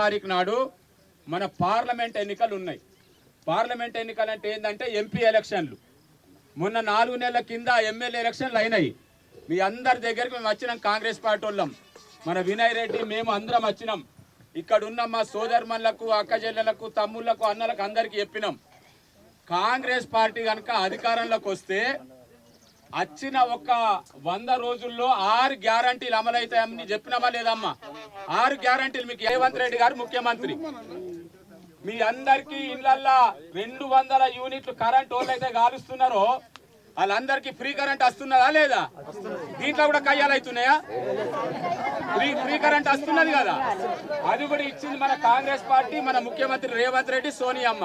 తారీఖు నాడు మన పార్లమెంట్ ఎన్నికలు ఉన్నాయి. పార్లమెంట్ ఎన్నికలు అంటే ఏంటంటే ఎంపీ ఎలక్షన్లు. మొన్న నాలుగు నెలల కింద ఎమ్మెల్యే ఎలక్షన్లు అయినాయి. మీ అందరి దగ్గరికి మేము వచ్చినాం కాంగ్రెస్ పార్టీ వాళ్ళం. మన వినయ్ రెడ్డి మేము అందరం వచ్చినాం. ఇక్కడ ఉన్న మా సోదరుమణులకు అక్కజెల్లలకు తమ్ముళ్ళకు అన్నలకు అందరికీ చెప్పినాం. కాంగ్రెస్ పార్టీ కనుక అధికారంలోకి వస్తే వచ్చిన ఒక వంద రోజుల్లో ఆరు గ్యారంటీలు అమలవుతాయని చెప్పినామా లేదమ్మా? ఆరు గ్యారంటీలు మీకు రేవంత్ రెడ్డి గారు ముఖ్యమంత్రి. మీ అందరికీ ఇళ్ళల్లా రెండు వందల యూనిట్లు కరెంట్ వాళ్ళైతే కాలుస్తున్నారో వాళ్ళందరికీ ఫ్రీ కరెంట్ వస్తున్నదా లేదా? దీంట్లో కూడా కయ్యాలు అవుతున్నాయా? ఫ్రీ ఫ్రీ కరెంట్ వస్తున్నది కదా? అది కూడా ఇచ్చింది మన కాంగ్రెస్ పార్టీ మన ముఖ్యమంత్రి రేవంత్ రెడ్డి సోనియమ్మ.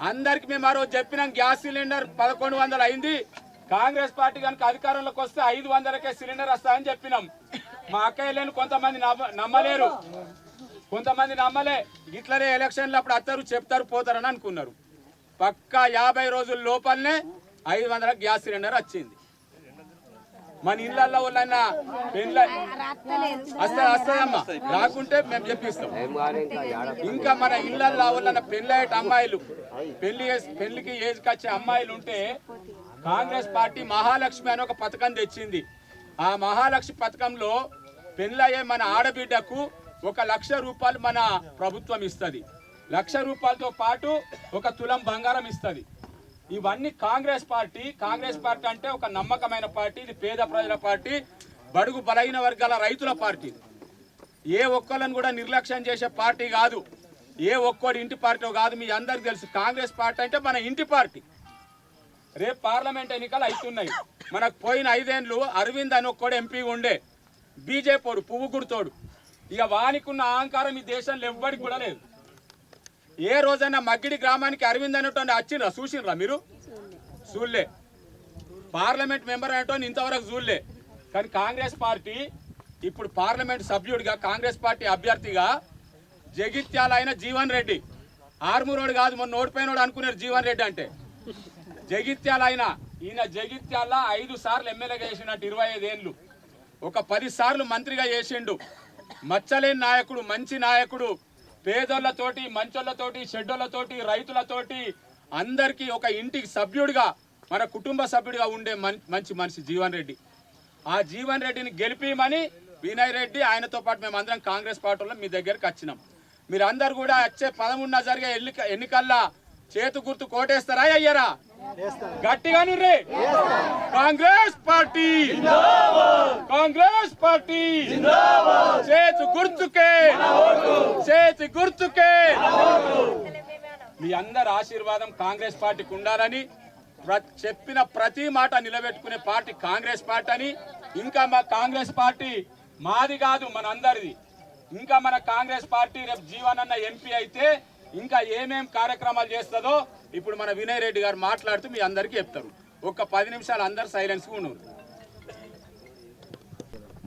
అందరికి మేము ఆ రోజు చెప్పినాం గ్యాస్ సిలిండర్ పదకొండు వందలు అయింది కాంగ్రెస్ పార్టీ కనుక అధికారంలోకి వస్తే ఐదు వందలకే సిలిండర్ వస్తాయని చెప్పినాం. మా అక్కయ్యలేని కొంతమంది నమ్మ- నమ్మలేరు. కొంతమంది నమ్మలే. ఇట్లనే ఎలక్షన్లు అప్పుడు అత్తరు చెప్తారు పోతారని అనుకున్నారు. పక్కా యాభై రోజుల లోపలనే ఐదు వందల గ్యాస్ సిలిండర్ వచ్చింది. మన ఇళ్ళలో ఉన్న పెళ్ళ వస్తుంది వస్తుందమ్మా రాకుంటే మేము చెప్పిస్తాం. ఇంకా మన ఇళ్ళలో ఉన్న పెళ్ళయ్యేట అమ్మాయిలు పెళ్ళి పెళ్ళికి ఏజ్కి వచ్చే అమ్మాయిలు ఉంటే కాంగ్రెస్ పార్టీ మహాలక్ష్మి అని ఒక పథకం తెచ్చింది. ఆ మహాలక్ష్మి పథకంలో పెళ్ళయ్యే మన ఆడబిడ్డకు ఒక లక్ష రూపాయలు మన ప్రభుత్వం ఇస్తుంది. లక్ష రూపాయలతో పాటు ఒక తులం బంగారం ఇస్తుంది. ఇవన్నీ కాంగ్రెస్ పార్టీ కాంగ్రెస్ పార్టీ అంటే ఒక నమ్మకమైన పార్టీ ఇది పేద ప్రజల పార్టీ బడుగు బలహీన వర్గాల రైతుల పార్టీ. ఏ ఒక్కళ్ళని కూడా నిర్లక్ష్యం చేసే పార్టీ కాదు. ఏ ఒక్కడి ఇంటి పార్టీ కాదు మీ అందరికి తెలుసు. కాంగ్రెస్ పార్టీ అంటే మన ఇంటి పార్టీ. రేపు పార్లమెంట్ ఎన్నికలు అవుతున్నాయి మనకు పోయిన ఐదేండ్లు అరవింద్ అని ఒక్కడు ఎంపీ ఉండే. బీజేపీడు పువ్వు గుర్తోడు ఇక వానికున్న అహంకారం ఈ దేశంలో ఎవ్వడికి కూడా లేదు. ఏ రోజైనా మగ్గిడి గ్రామానికి అరవింద్ అనేటువంటి వచ్చిండ్రా చూసిండ్రా మీరు? చూడలే. పార్లమెంట్ మెంబర్ అనేటువంటి ఇంతవరకు చూడలే. కానీ కాంగ్రెస్ పార్టీ ఇప్పుడు పార్లమెంట్ సభ్యుడిగా కాంగ్రెస్ పార్టీ అభ్యర్థిగా జగిత్యాల అయిన జీవన్ రెడ్డి. ఆర్మూరోడు కాదు మొన్న ఓడిపోయినోడు అనుకున్నారు జీవన్ రెడ్డి అంటే. జగిత్యాల ఆయన ఈయన జగిత్యాల ఐదు సార్లు ఎమ్మెల్యేగా చేసినట్టు ఇరవై ఐదేళ్ళు. ఒక పది సార్లు మంత్రిగా చేసిండు. మచ్చలేని నాయకుడు మంచి నాయకుడు పేదోళ్ళతోటి మంచోళ్ళతోటి షెడ్డోళ్ళతోటి రైతులతోటి అందరికీ ఒక ఇంటికి సభ్యుడిగా మన కుటుంబ సభ్యుడిగా ఉండే మంచి మనిషి జీవన్ రెడ్డి. ఆ జీవన్ రెడ్డిని గెలిపిమని వినయ్ రెడ్డి ఆయనతో పాటు మేము అందరం కాంగ్రెస్ పార్టీలో మీ దగ్గరికి వచ్చినాం. మీరందరూ కూడా వచ్చే పదమూడున జరిగే ఎన్నిక ఎన్నికల్లో చేతు గుర్తు కోటేస్తారా అయ్యారా? గట్టిగాను రే కాంగ్రెస్ పార్టీ. కాంగ్రెస్ పార్టీ. చేతి గుర్తుకే. చేతి గుర్తుకే. మీ అందరి ఆశీర్వాదం కాంగ్రెస్ పార్టీకి ఉండాలని చెప్పిన ప్రతి మాట నిలబెట్టుకునే పార్టీ కాంగ్రెస్ పార్టీ అని. ఇంకా మా కాంగ్రెస్ పార్టీ మాది కాదు మన అందరిది ఇంకా మన కాంగ్రెస్ పార్టీ రేపు జీవనన్న ఎంపీ అయితే ఇంకా ఏమేం కార్యక్రమాలు చేస్తుందో ఇప్పుడు మన వినయ్ రెడ్డి గారు మాట్లాడుతూ మీ అందరికీ చెప్తారు. ఒక పది నిమిషాలు అందరు సైలెన్స్గా ఉన్నారు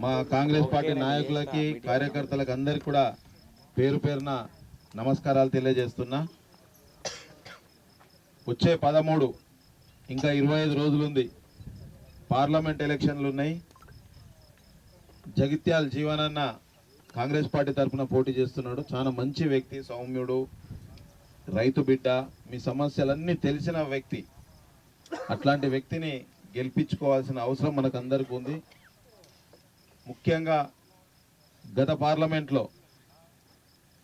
మా కాంగ్రెస్ పార్టీ నాయకులకి కార్యకర్తలకు అందరికి కూడా పేరు పేరున నమస్కారాలు తెలియజేస్తున్నా. వచ్చే పదమూడు ఇంకా ఇరవై ఐదు రోజులుంది. పార్లమెంట్ ఎలక్షన్లు ఉన్నాయి. జగిత్యాల జీవనన్న కాంగ్రెస్ పార్టీ తరఫున పోటీ చేస్తున్నాడు. చాలా మంచి వ్యక్తి సౌమ్యుడు. రైతు బిడ్డ మీ సమస్యలన్నీ తెలిసిన వ్యక్తి అట్లాంటి వ్యక్తిని గెలిపించుకోవాల్సిన అవసరం మనకందరికీ ఉంది. ముఖ్యంగా గత పార్లమెంట్లో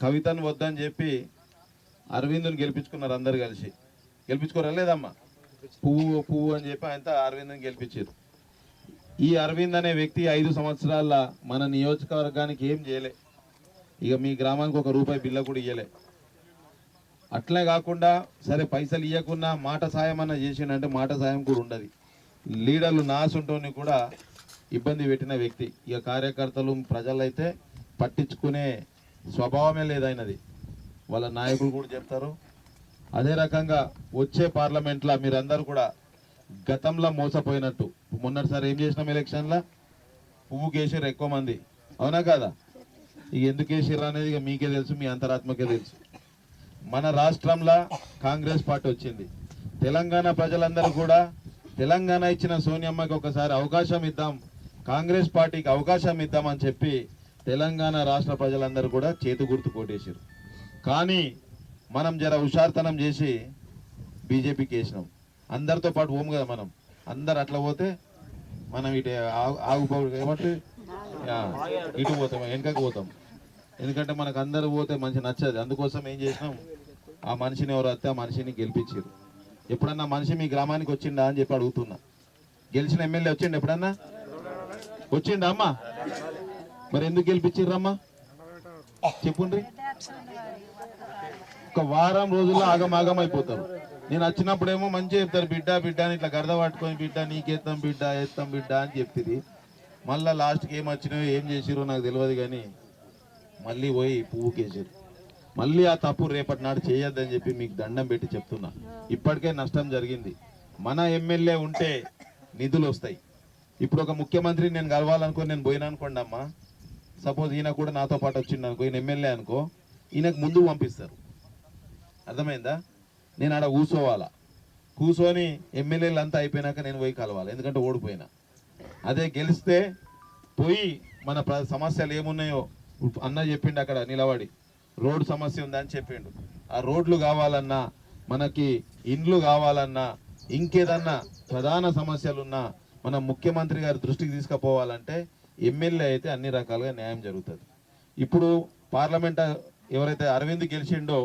కవితను వద్దని చెప్పి అరవింద్ని గెలిపించుకున్నారు అందరు కలిసి. గెలిపించుకోరా లేదమ్మా? పువ్వు పువ్వు అని చెప్పి ఆయనతో అరవింద్ని గెలిపించారు. ఈ అరవింద్ అనే వ్యక్తి ఐదు సంవత్సరాల మన నియోజకవర్గానికి ఏం చేయలే. ఇక మీ గ్రామానికి ఒక రూపాయి బిల్ల కూడా ఇయ్యలే. అట్లే కాకుండా సరే పైసలు ఇవ్వకుండా మాట సాయం అన్న చేసిండంటే మాట సాయం కూడా ఉండదు. లీడర్లు నాసుంటోని కూడా ఇబ్బంది పెట్టిన వ్యక్తి. ఇక కార్యకర్తలు ప్రజలైతే పట్టించుకునే స్వభావమే లేదైనది వాళ్ళ నాయకులు కూడా చెప్తారు. అదే రకంగా వచ్చే పార్లమెంట్లో మీరందరూ కూడా గతంలో మోసపోయినట్టు. మొన్నటిసారి ఏం చేసినాం ఎలక్షన్లో? పువ్వు కేసీఆర్ ఎక్కువ మంది. అవునా కాదా? ఇక ఎందుకు కేసీఆర్ అనేది ఇక మీకే తెలుసు మీ అంతరాత్మకే తెలుసు. మన రాష్ట్రంలో కాంగ్రెస్ పార్టీ వచ్చింది. తెలంగాణ ప్రజలందరూ కూడా తెలంగాణ ఇచ్చిన సోనియమ్మకి ఒకసారి అవకాశం ఇద్దాం కాంగ్రెస్ పార్టీకి అవకాశం ఇద్దామని చెప్పి తెలంగాణ రాష్ట్ర ప్రజలందరూ కూడా చేతి గుర్తు కొట్టేసారు కానీ మనం జర హుషార్తనం చేసి బీజేపీకి వేసినాం. అందరితో పాటు పోము కదా మనం. అందరు అట్లా పోతే మనం ఇటు ఆగుపో ఏమంటే ఇటు పోతాం వెనకకు పోతాం. ఎందుకంటే మనకు అందరూ పోతే మంచి నచ్చదు. అందుకోసం ఏం చేసినాం? ఆ మనిషిని ఎవరు వస్తే ఆ మనిషిని గెలిపించారు. ఎప్పుడన్నా మనిషి మీ గ్రామానికి వచ్చిండా అని చెప్పి అడుగుతున్నా. గెలిచిన ఎమ్మెల్యే వచ్చిండు ఎప్పుడన్నా? వచ్చిండా అమ్మా? మరి ఎందుకు గెలిపించారమ్మా చెప్పుండ్రి. ఒక వారం రోజుల్లో ఆగమాగం అయిపోతారు. నేను వచ్చినప్పుడేమో మంచిగా చెప్తారు బిడ్డ బిడ్డ అని ఇట్లా గరద పట్టుకొని బిడ్డ నీకేస్తాం బిడ్డ ఎత్తాం బిడ్డ అని చెప్తుంది మళ్ళీ లాస్ట్కి ఏం వచ్చినాయో ఏం చేసిరో నాకు తెలియదు కానీ మళ్ళీ పోయి పువ్వుకేసారు. మళ్ళీ ఆ తప్పు రేపటి నాడు చేయొద్దని చెప్పి మీకు దండం పెట్టి చెప్తున్నా. ఇప్పటికే నష్టం జరిగింది. మన ఎమ్మెల్యే ఉంటే నిధులు వస్తాయి. ఇప్పుడు ఒక ముఖ్యమంత్రి నేను కలవాలనుకో నేను పోయినా అనుకోండి అమ్మా. సపోజ్ ఈయన కూడా నాతో పాటు వచ్చిండు అనుకో ఈయన ఎమ్మెల్యే అనుకో ఈయనకు ముందు పంపిస్తారు. అర్థమైందా? నేను ఆడ కూర్చోవాలా కూర్చొని ఎమ్మెల్యేలు అంతా అయిపోయినాక నేను పోయి కలవాలి ఎందుకంటే ఓడిపోయినా. అదే గెలిస్తే పోయి మన ప్ర సమస్యలు ఏమున్నాయో అన్న చెప్పిండు అక్కడ నిలబడి. రోడ్డు సమస్య ఉందని చెప్పిండు. ఆ రోడ్లు కావాలన్నా మనకి ఇండ్లు కావాలన్నా ఇంకేదన్నా ప్రధాన సమస్యలున్నా మన ముఖ్యమంత్రి గారి దృష్టికి తీసుకుపోవాలంటే ఎమ్మెల్యే అయితే అన్ని రకాలుగా న్యాయం జరుగుతుంది. ఇప్పుడు పార్లమెంట్ ఎవరైతే అరవింద్ గెలిచిండో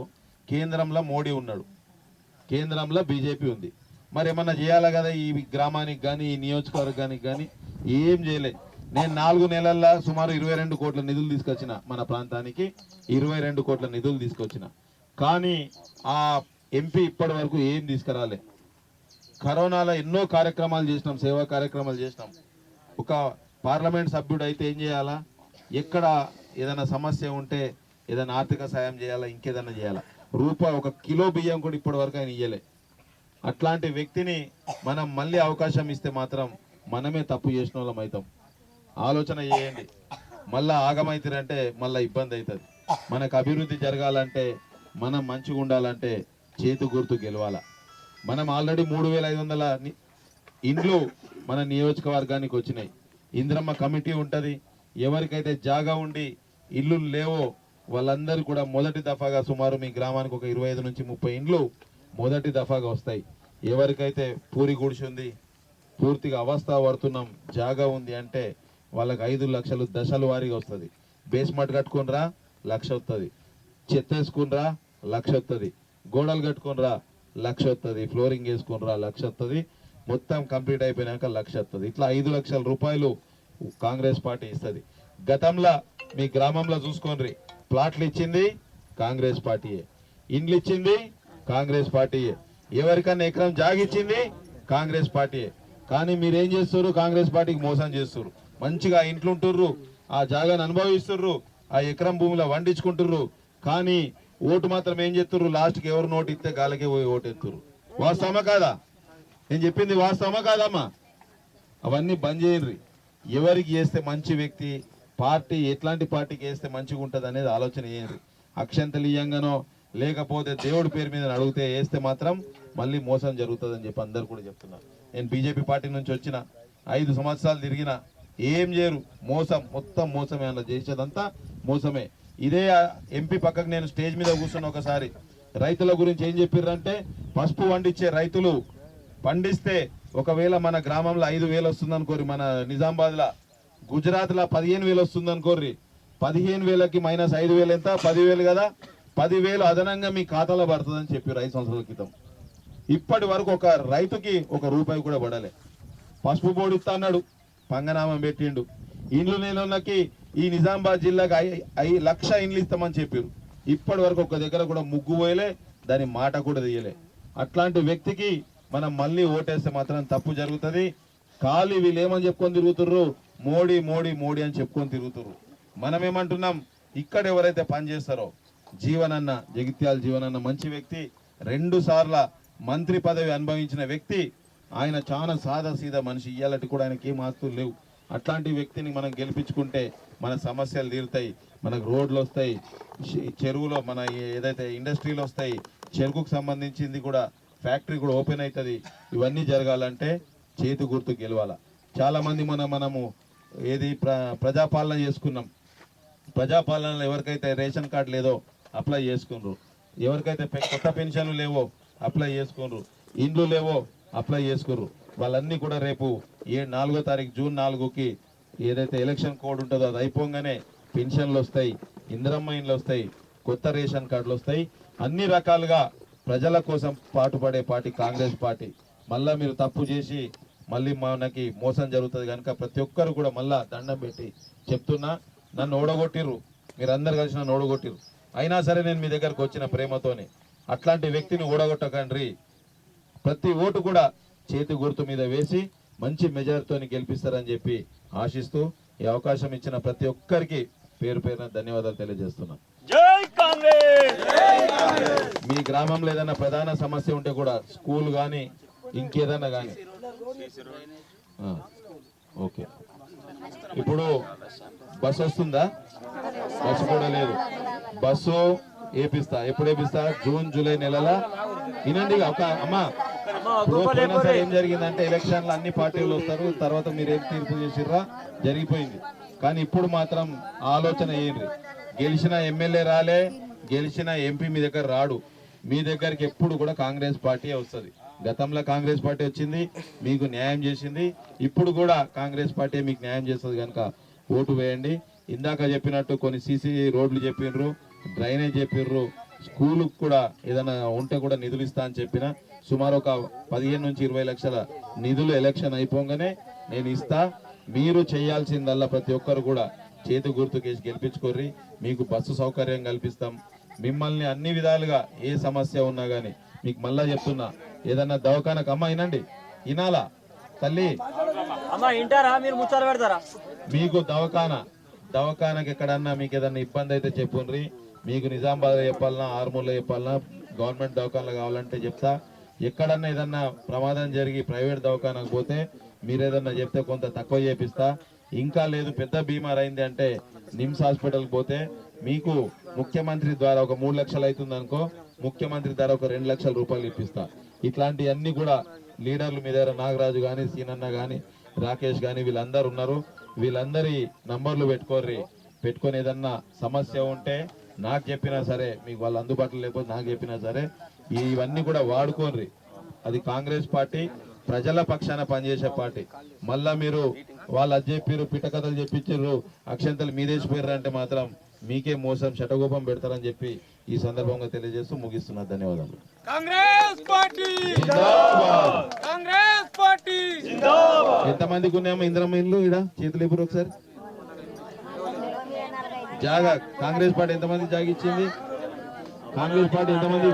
కేంద్రంలో మోడీ ఉన్నాడు. కేంద్రంలో బీజేపీ ఉంది. మరి ఏమన్నా చేయాలా కదా ఈ గ్రామానికి కానీ ఈ నియోజకవర్గానికి కానీ ఏం చేయలేదు నేను నాలుగు నెలల్లో సుమారు ఇరవై రెండు కోట్ల నిధులు తీసుకొచ్చిన మన ప్రాంతానికి ఇరవై రెండు కోట్ల నిధులు తీసుకొచ్చిన. కానీ ఆ ఎంపీ ఇప్పటి వరకు ఏం తీసుకురాలే. కరోనాలో ఎన్నో కార్యక్రమాలు చేసినాం సేవా కార్యక్రమాలు చేసినాం. ఒక పార్లమెంట్ సభ్యుడు అయితే ఏం చేయాలా? ఎక్కడ ఏదైనా సమస్య ఉంటే ఏదైనా ఆర్థిక సాయం చేయాలా? ఇంకేదైనా చేయాలా? రూపాయి ఒక కిలో బియ్యం కూడా ఇప్పటి వరకు ఆయన ఇయ్యలే. అట్లాంటి వ్యక్తిని మనం మళ్ళీ అవకాశం ఇస్తే మాత్రం మనమే తప్పు చేసిన వాళ్ళం అవుతాం. ఆలోచన చేయండి. మళ్ళా ఆగమైతారంటే మళ్ళా ఇబ్బంది అవుతుంది మనకు అభివృద్ధి జరగాలంటే మనం మంచిగా ఉండాలంటే చేతు గుర్తు గెలవాల. మనం ఆల్రెడీ మూడు వేల ఐదు వందల ఇండ్లు మన నియోజకవర్గానికి వచ్చినాయి. ఇంద్రమ్మ కమిటీ ఉంటుంది. ఎవరికైతే జాగా ఉండి ఇల్లు లేవో వాళ్ళందరూ కూడా మొదటి దఫాగా సుమారు మీ గ్రామానికి ఒక ఇరవై ఐదు నుంచి ముప్పై ఇండ్లు మొదటి దఫాగా వస్తాయి. ఎవరికైతే పూరి గుడిసి ఉంది పూర్తిగా అవస్థ పడుతున్నాం జాగా ఉంది అంటే వాళ్ళకి ఐదు లక్షలు దశల వారీగా వస్తుంది. బేస్మెంట్ కట్టుకునిరా లక్ష వస్తుంది చెత్త వేసుకునిరా లక్ష వస్తుంది గోడలు కట్టుకునిరా లక్ష వస్తుంది ఫ్లోరింగ్ వేసుకునిరా లక్ష వస్తుంది మొత్తం కంప్లీట్ అయిపోయినాక లక్ష వస్తుంది ఇట్లా ఐదు లక్షల రూపాయలు కాంగ్రెస్ పార్టీ ఇస్తుంది. గతంలో మీ గ్రామంలో చూసుకోండి. ప్లాట్లు ఇచ్చింది కాంగ్రెస్ పార్టీయే. ఇండ్లు ఇచ్చింది కాంగ్రెస్ పార్టీయే. ఎవరికన్నా ఎకరం జాగిచ్చింది కాంగ్రెస్ పార్టీయే. కానీ మీరేం చేస్తారు కాంగ్రెస్ పార్టీకి మోసం చేస్తారు మంచిగా ఇంట్లో ఉంటుర్రు ఆ జాగాను అనుభవిస్తుర్రు. ఆ ఎకరం భూమిలో వండించుకుంటుర్రు. కానీ ఓటు మాత్రం ఏం చేస్తుర్రు? లాస్ట్కి ఎవరు నోటు ఇస్తే గాలకే పోయి ఓటు ఎత్తుర్రు వాస్తవమా కాదా? నేను చెప్పింది వాస్తవమా కాదమ్మా? అవన్నీ బంద్ చేయండి ఎవరికి చేస్తే మంచి వ్యక్తి పార్టీ ఎట్లాంటి పార్టీకి వేస్తే మంచిగా ఉంటుంది అనేది ఆలోచన చేయండి అక్షంతలీయంగానో లేకపోతే దేవుడి పేరు మీద అడిగితే వేస్తే మాత్రం మళ్ళీ మోసం జరుగుతుందని చెప్పి అందరు కూడా చెప్తున్నారు. నేను బీజేపీ పార్టీ నుంచి వచ్చిన ఐదు సంవత్సరాలు తిరిగిన ఏం చేయరు. మోసం మొత్తం మోసమే అలా చేసేదంతా మోసమే. ఇదే ఆ ఎంపీ పక్కకు నేను స్టేజ్ మీద కూర్చున్న ఒకసారి. రైతుల గురించి ఏం చెప్పారంటే పసుపు పండించే రైతులు పండిస్తే ఒకవేళ మన గ్రామంలో ఐదు వేలు వస్తుంది అనుకోరి మన నిజామాబాద్లో. గుజరాత్లో పదిహేను వేలు వస్తుంది అనుకోర్రి పదిహేను వేలకి మైనస్ ఐదు వేలు ఎంత? పదివేలు కదా. పదివేలు అదనంగా మీ ఖాతాలో పడుతుందని చెప్పారు ఐదు సంవత్సరాల క్రితం. ఇప్పటి వరకు ఒక రైతుకి ఒక రూపాయి కూడా పడలే. పసుపు బోర్డు ఇస్తా అన్నాడు. పంగనామం పెట్టిండు. ఇండ్లు నేలకి ఈ నిజామాబాద్ జిల్లాకి ఐ- ఐ లక్ష ఇండ్లు ఇస్తామని చెప్పారు. ఇప్పటి వరకు ఒక దగ్గర కూడా ముగ్గు పోయలే దాని మాట కూడా తీయలే. అట్లాంటి వ్యక్తికి మనం మళ్ళీ ఓటేస్తే మాత్రం తప్పు జరుగుతుంది. ఖాళీ వీళ్ళు ఏమని చెప్పుకొని తిరుగుతుర్రు మోడీ మోడీ మోడీ అని చెప్పుకొని తిరుగుతుర్రు. మనం ఏమంటున్నాం ఇక్కడ ఎవరైతే పని చేస్తారో జీవనన్న జగిత్యాల జీవనన్న మంచి వ్యక్తి రెండు సార్ల మంత్రి పదవి అనుభవించిన వ్యక్తి ఆయన చాలా సాదా సీదా మనిషి. ఇయ్యాలంటే కూడా ఆయనకి ఏం ఆస్తులు లేవు. అట్లాంటి వ్యక్తిని మనం గెలిపించుకుంటే మన సమస్యలు తీరుతాయి. మనకు రోడ్లు వస్తాయి. చెరువులో మన ఏదైతే ఇండస్ట్రీలు వస్తాయి చెరుకుకు సంబంధించింది కూడా ఫ్యాక్టరీ కూడా ఓపెన్ అవుతుంది. ఇవన్నీ జరగాలంటే చేతి గుర్తు గెలవాల. చాలామంది మన మనము ఏది ప్ర ప్రజాపాలన చేసుకున్నాం. ప్రజాపాలనలో ఎవరికైతే రేషన్ కార్డు లేదో అప్లై చేసుకున్నారు ఎవరికైతే కొత్త పెన్షన్లు లేవో అప్లై చేసుకున్నారు ఇండ్లు లేవో అప్లై చేసుకుర్రు. వాళ్ళన్నీ కూడా రేపు ఏ నాలుగో తారీఖు జూన్ నాలుగుకి ఏదైతే ఎలక్షన్ కోడ్ ఉంటుందో అది అయిపోగానే పెన్షన్లు వస్తాయి ఇందిరమ్మ ఇండ్లు వస్తాయి కొత్త రేషన్ కార్డులు వస్తాయి. అన్ని రకాలుగా ప్రజల కోసం పాటుపడే పార్టీ కాంగ్రెస్ పార్టీ. మళ్ళీ మీరు తప్పు చేసి మళ్ళీ మనకి మోసం జరుగుతుంది కనుక ప్రతి ఒక్కరు కూడా మళ్ళా దండం పెట్టి చెప్తున్నా నన్ను ఓడగొట్టిర్రు. మీరందరు కలిసి నన్ను ఓడగొట్టిర్రు. అయినా సరే నేను మీ దగ్గరకు వచ్చిన ప్రేమతోనే అట్లాంటి వ్యక్తిని ఓడగొట్టకండ్రి. ప్రతి ఓటు కూడా చేతి గుర్తు మీద వేసి మంచి మెజార్టీతో గెలిపిస్తారని చెప్పి ఆశిస్తూ ఈ అవకాశం ఇచ్చిన ప్రతి ఒక్కరికి పేరు పేరున ధన్యవాదాలు తెలియజేస్తున్నా జై కాంగ్రెస్! మీ గ్రామంలో ఏదైనా ప్రధాన సమస్య ఉంటే కూడా స్కూల్ కానీ ఇంకేదైనా కానీ ఓకే. ఇప్పుడు బస్ వస్తుందా? బస్సు కూడా లేదు. బస్సు ఏపిస్తా. ఎప్పుడు ఏపిస్తా? జూన్ జూలై నెలల? వినండి ఒక అమ్మా ఏం జరిగిందంటే ఎలక్షన్లు అన్ని పార్టీలు వస్తారు తర్వాత మీరు ఏం తీర్పు చేసిర్రా? జరిగిపోయింది. కానీ ఇప్పుడు మాత్రం ఆలోచన ఏంటి గెలిచిన ఎమ్మెల్యే రాలే గెలిచిన ఎంపీ మీ దగ్గర రాడు. మీ దగ్గరికి ఎప్పుడు కూడా కాంగ్రెస్ పార్టీ వస్తుంది. గతంలో కాంగ్రెస్ పార్టీ వచ్చింది మీకు న్యాయం చేసింది. ఇప్పుడు కూడా కాంగ్రెస్ పార్టీ మీకు న్యాయం చేస్తుంది కనుక ఓటు వేయండి. ఇందాక చెప్పినట్టు కొన్ని సీసీ రోడ్లు చెప్పిర్రు డ్రైనేజ్ చెప్పిర్రు స్కూల్ కూడా ఏదైనా ఉంటే కూడా నిధులు ఇస్తా అని చెప్పిన సుమారు ఒక పదిహేను నుంచి ఇరవై లక్షల నిధులు ఎలక్షన్ అయిపోగానే నేను ఇస్తా. మీరు చేయాల్సిందల్లా ప్రతి ఒక్కరు కూడా చేతి గుర్తుకేసి గెలిపించుకోర్రి. మీకు బస్సు సౌకర్యం కల్పిస్తాం. మిమ్మల్ని అన్ని విధాలుగా ఏ సమస్య ఉన్నా గానీ మీకు మళ్ళా చెప్తున్నా. ఏదన్నా దవాఖానకు అమ్మ వినండి వినాలా తల్లి. మీకు దవాఖాన. దవాఖానకి ఎక్కడన్నా మీకు ఏదన్నా ఇబ్బంది అయితే చెప్పుండ్రి. మీకు నిజామాబాద్ చెప్పాలన్నా ఆర్మూర్లో చెప్పాలన్నా గవర్నమెంట్ దవాఖానలో కావాలంటే చెప్తా. ఎక్కడన్నా ఏదన్నా ప్రమాదం జరిగి ప్రైవేట్ దవాఖానకు పోతే మీరు ఏదన్నా చెప్తే కొంత తక్కువ చేపిస్తా. ఇంకా లేదు పెద్ద బీమార్ అయింది అంటే నిమ్స్ హాస్పిటల్కి పోతే మీకు ముఖ్యమంత్రి ద్వారా ఒక మూడు లక్షలు అవుతుంది అనుకో ముఖ్యమంత్రి ద్వారా ఒక రెండు లక్షల రూపాయలు ఇప్పిస్తా. ఇట్లాంటివన్నీ కూడా లీడర్లు మీ దగ్గర నాగరాజు కానీ సీనన్న కానీ రాకేష్ కానీ వీళ్ళందరూ ఉన్నారు. వీళ్ళందరి నంబర్లు పెట్టుకోర్రి. పెట్టుకొని ఏదన్నా సమస్య ఉంటే నాకు చెప్పినా సరే మీకు వాళ్ళు అందుబాటులో లేకపోతే నాకు చెప్పినా సరే ఇవన్నీ కూడా వాడుకోర్రి అది కాంగ్రెస్ పార్టీ ప్రజల పక్షాన పనిచేసే పార్టీ. మళ్ళా మీరు వాళ్ళు అది చెప్పారు పిట్టకథలు చెప్పించారు అక్షంతలు మీదేసిపోయారు అంటే మాత్రం మీకే మోసం శటగోపం పెడతారని చెప్పి ఈ సందర్భంగా తెలియజేస్తూ ముగిస్తున్నా. ధన్యవాదాలు కాంగ్రెస్ పార్టీ. కాంగ్రెస్ పార్టీ! ఎంతమందికి ఉన్నాయమ్మా ఇంద్రమ్మ ఇల్లు ఇడ చేతులు ఎప్పుడు ఒకసారి. జాగా కాంగ్రెస్ పార్టీ ఎంతమంది జాగిచ్చింది? కాంగ్రెస్ పార్టీ ఎంతమంది